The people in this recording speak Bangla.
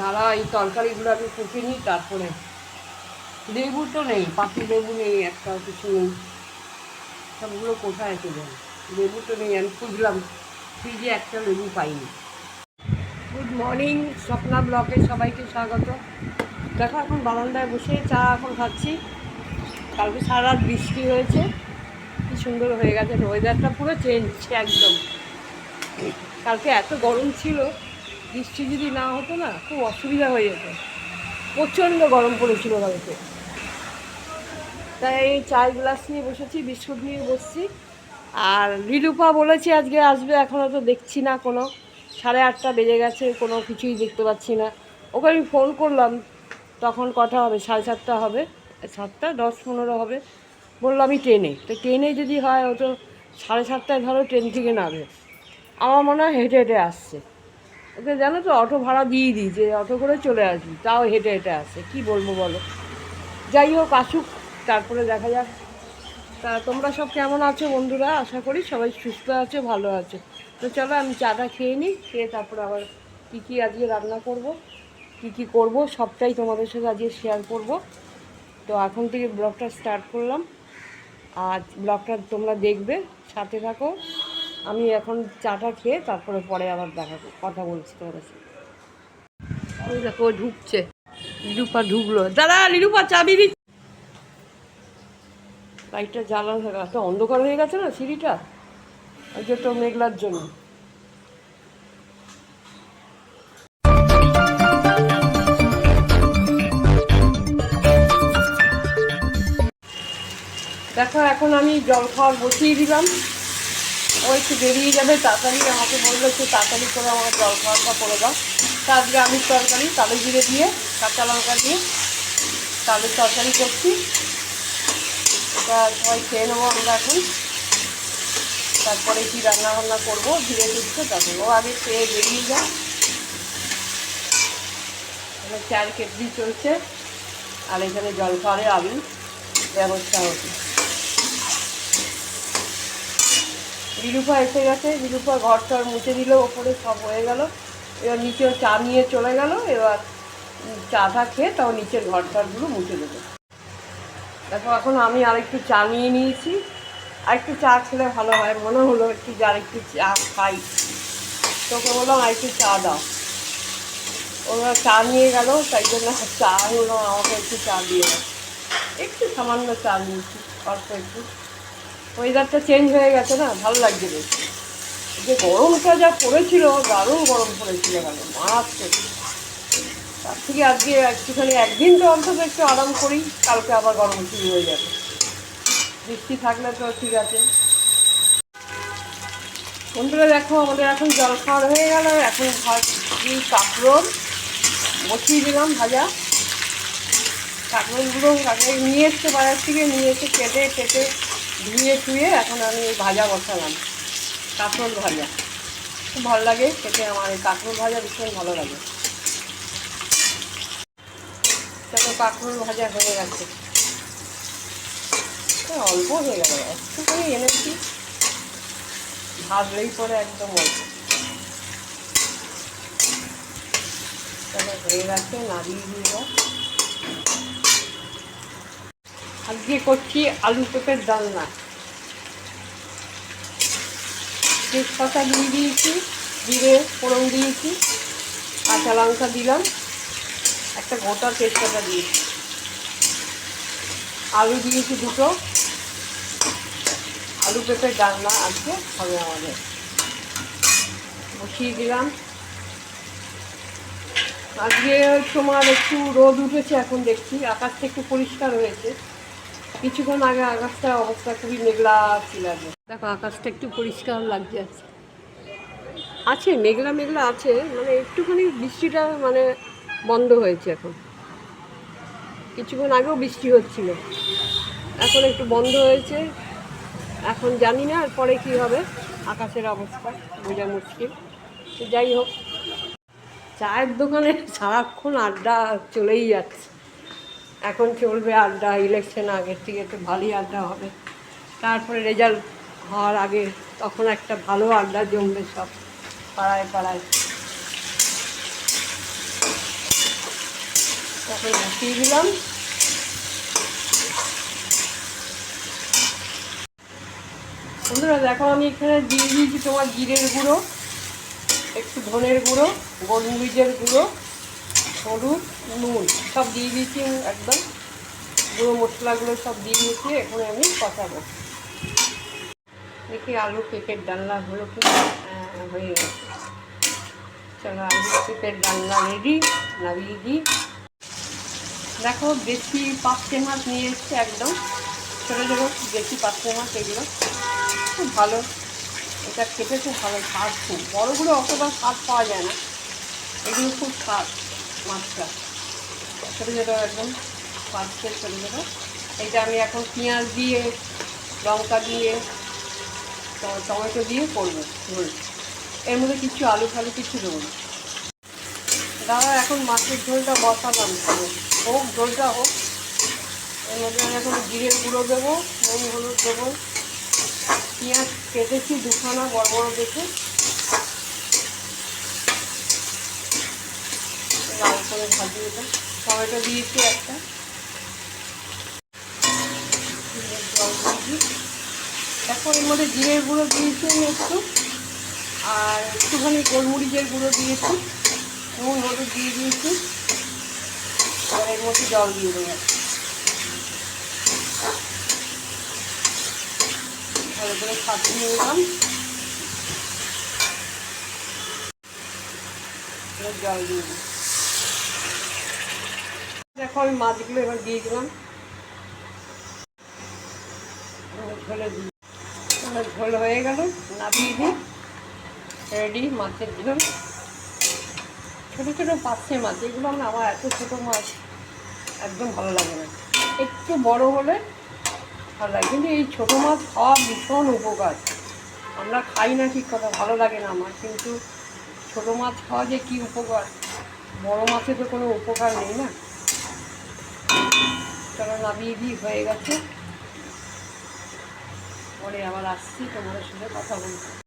দাঁড়া, এই তরকারিগুলো আমি কুটে নিই, তারপরে লেবু তো নেই, পাতি লেবু নেই, একটা কিছু নেই। সবগুলো কোথায় চলে? লেবু তো নেই, আমি খুঁজলাম, ফ্রিজে একটা লেবু পাইনি। গুড মর্নিং স্বপ্না ব্লকে সবাইকে স্বাগত। দেখো, এখন বারান্দায় বসে চা এখন খাচ্ছি। কালকে সারা বৃষ্টি হয়েছে। কি সুন্দর হয়ে গেছে ওয়েদারটা পুরো চেঞ্জ একদম। কালকে এত গরম ছিল বৃষ্টি যদি না হতো না, খুব অসুবিধা হয়ে যেত। প্রচণ্ড গরম পড়েছিল কালকে তাই এই চায়ের গ্লাস নিয়ে বসেছি, বিস্কুট নিয়ে বসছি। আর লিলুপা বলেছি আজকে আসবে, এখনও তো দেখছি না কোনো। সাড়ে আটটা বেজে গেছে, কোনো কিছুই দেখতে পাচ্ছি না। ওকে আমি ফোন করলাম, তখন কটা হবে? সাড়ে সাতটা হবে। সাতটা, দশ, পনেরো হবে। বলল, আমি ট্রেনে। তো ট্রেনে যদি হয়, ও তো সাড়ে সাতটায় ধরো, ট্রেন থেকে নামে। আমার মনে হয় হেঁটে হেঁটে আসছে। ওকে জানো তো, অটো ভাড়া দিয়ে দিই, যে অটো করে চলে আসবি, তাও হেঁটে হেঁটে আসে, কি বলব বলো? যাই হোক, আসুক, তারপরে দেখা যাক। তা তোমরা সব কেমন আছো বন্ধুরা? আশা করি সবাই সুস্থ আছে, ভালো আছে। তো চলো, আমি চাটা খেয়ে নিই, খেয়ে তারপরে আবার কী কী আজকে রান্না করব, কী কী করব, সবটাই তোমাদের সাথে আজকে শেয়ার করব। তো এখন থেকে ব্লগটা স্টার্ট করলাম। আর ব্লগটা তোমরা দেখবে, সাথে থাকো। আমি এখন চাটা খেয়ে তারপরে পরে আবার দেখা কথা বলছি তোমাদের সাথে। ওই দেখো ঢুকছে। লিলুপা ঢুকলো। দাদা, লিলুপা চাবি দি লাইটটা জ্বালানো থাকে এত অন্ধকার হয়ে গেছে না সিঁড়িটা? ওই যে তো মেঘলার জন্য। দেখো, এখন আমি জল খাওয়ার বসিয়ে দিলাম। ও একটু বেরিয়ে যাবে, তাড়াতাড়ি আমাকে বলল, একটু তাড়াতাড়ি করে আমার জল খাওয়াটা করে দাও। তা আজকে আমিষ তরকারি, তালে জিরে দিয়ে, কাঁচা লঙ্কা দিয়ে তালের তরকারি করছি। এটা সবাই খেয়ে নেব আমরা এখন। তারপরে কি রান্না বান্না করব, ধীরে ধীরে তখন ও আগে খেয়ে বেরিয়ে যায় এখানে চার কেটলি চলছে, আর এখানে জল খাওয়ারের আমি ব্যবস্থা হচ্ছে। বিরূপা এসে গেছে বিরূপা ঘর টর মুছে দিল ওপরে সব হয়ে গেল। এবার নিচেও চা নিয়ে চলে গেল এবার উম, চাটা খেয়ে তাও নিচের ঘর টরগুলো মুছে দেবে। দেখো এখন আমি আরেকটু চা নিয়ে নিয়েছি। আরেকটু চা খেলে ভালো হয় মনে হলো একটু যে আরেকটু চা খাই। তোকে বললাম আরেকটু চা দাও। ওরা চা নিয়ে গেল তাই জন্য চা হলো আমাকে একটু চা দিয়ে একটু সামান্য চা নিয়েছি অল্প একটু। ওয়েদারটা চেঞ্জ হয়ে গেছে না, ভালো লাগছে বেশ। যে গরমটা যা পড়েছিল, দারুণ গরম পড়েছিল কেন মারাত্মক। তার থেকে আজকে একটুখানি, একদিন তো অন্তত একটু আরাম করি, কালকে আবার গরম শুরু হয়ে যাবে। বৃষ্টি থাকলে তো ঠিক আছে। বন্ধুরা দেখো, আমাদের এখন জল খাওয়ার হয়ে গেল, এখন ভাজি কাঁকরোল বসিয়ে দিলাম ভাজা। কাঁকরোলগুলো আগে নিয়ে এসছে বাজার থেকে, নিয়ে এসে কেটে কেটে ধুয়ে টুয়ে এখন আমি এই ভাজা বসালাম কাঁকরোল ভাজা। খুব ভালো লাগে খেতে, আমার এই কাঁকরোল ভাজা ভীষণ ভালো লাগে। দেখো কাঁকরোল ভাজা হয়ে গেছে। অল্প হয়ে গেল, একটুখানি এনেছি। ভাজলেই পরে একদম অল্প। হয়ে গেছে, নাড়িয়ে দিয়ে আজকে করছি আলু পেঁপের ডালনা। তেজপাতা দিয়ে দিয়েছি, জিরে, ফোড়ন দিয়েছি, কাঁচা লঙ্কা দিলাম, একটা গোটা তেজপাতা দিয়েছি। আলু দিয়েছি দুটো। আলু পেঁপের ডালনা আজকে হবে আমাদের। বসিয়ে দিলাম। আজকে তোমার একটু রোদ উঠেছে, এখন দেখছি। আকাশটা একটু পরিষ্কার হয়েছে। কিছুক্ষণ আগে আকাশটা অবস্থা খুবই মেঘলা ছিল দেখো, আকাশটা একটু পরিষ্কার লাগছে আছে আছে, মেঘলা মেঘলা আছে মানে একটুখানি বৃষ্টিটা মানে বন্ধ হয়েছে এখন। কিছুক্ষণ আগেও বৃষ্টি হচ্ছিল। এখন একটু বন্ধ হয়েছে। এখন জানি না আর পরে কী হবে। আকাশের অবস্থা বোঝা মুশকিল। যাই হোক, চায়ের দোকানে সারাক্ষণ আড্ডা চলেই যাচ্ছে। এখন চলবে আড্ডা ইলেকশন আগের থেকে একটু ভালোই আড্ডা হবে। তারপরে রেজাল্ট হওয়ার আগে তখন একটা ভালো আড্ডা জমবে সব, পাড়ায় পাড়ায়। তখন বসিয়ে দিলাম বন্ধুরা, দেখো আমি এখানে দিয়ে দিয়েছি তোমার জিরের গুঁড়ো, একটু ধনের গুঁড়ো, গোলমরিচের গুঁড়ো। হলুদ নুন সব দিয়ে দিয়েছি একদম। গুঁড়ো মশলাগুলো সব দিয়ে দিয়েছি এখন আমি কষাবো। দেখি আলু পেঁপের ডালনা হলো কি হ্যাঁ, হয়ে গেছে। চলো আলু পেঁপের ডালনা রেডি নামিয়ে দিই। দেখো দেশি পাঁচটে মাছ নিয়ে এসছে একদম। ছোটো ছোটো দেশি পাঁচটে মাছ এগুলো। খুব ভালো। এটা খেতে খুব ভালো স্বাদ খুব। বড়োগুলো অতটা স্বাদ পাওয়া যায় না। এগুলো খুব স্বাদ। মাছটা ছোটো ছোটো একদম পাঁচটে ছোটো ছোটো এটা আমি এখন পেঁয়াজ দিয়ে, লঙ্কা দিয়ে টমেটো দিয়ে করব ঝোল এর মধ্যে কিছু আলু ফালু কিছু দেবো না। দাদা, এখন মাছের ঝোলটা বসালাম তবে হোক, ঝোলটা হোক। এর মধ্যে আমি এখন জিরের গুঁড়ো দেবো, নুন, হলুদ দেবো। পেঁয়াজ কেটেছি দুখানা, বড় বড় দেখে। লাল করে টমেটো দিয়েছি একটা দেখো এর মধ্যে জিরের গুঁড়ো দিয়েছি আমি একটু। আর একটুখানি গোলমরিচের গুঁড়ো দিয়েছি নুন হলুদ দিয়ে দিয়েছি। এবার এর মধ্যে জল দিয়ে দেবো। ভালো করে খাটিয়ে নিলাম। জল দিয়ে দিই দেখো, আমি মাছগুলো এবার দিয়ে দিলাম। ঝোলে ঝোল হয়ে গেল। নামিয়ে দিই। রেডি মাছের ঝোল। ছোটো ছোটো পাচ্ছে মাছ, এগুলো না আমার এত ছোটো মাছ একদম ভালো লাগে না। একটু বড় হলে ভালো লাগে। কিন্তু এই ছোটো মাছ খাওয়া ভীষণ উপকার। আমরা খাই না ঠিক কথা, ভালো লাগে না আমার। কিন্তু ছোটো মাছ খাওয়া যে কী উপকার? বড় মাছে তো কোনো উপকার নেই না। চলো নামিয়ে দিই হয়ে গেছে। পরে আবার আসছি তোমাদের সাথে কথা বলতে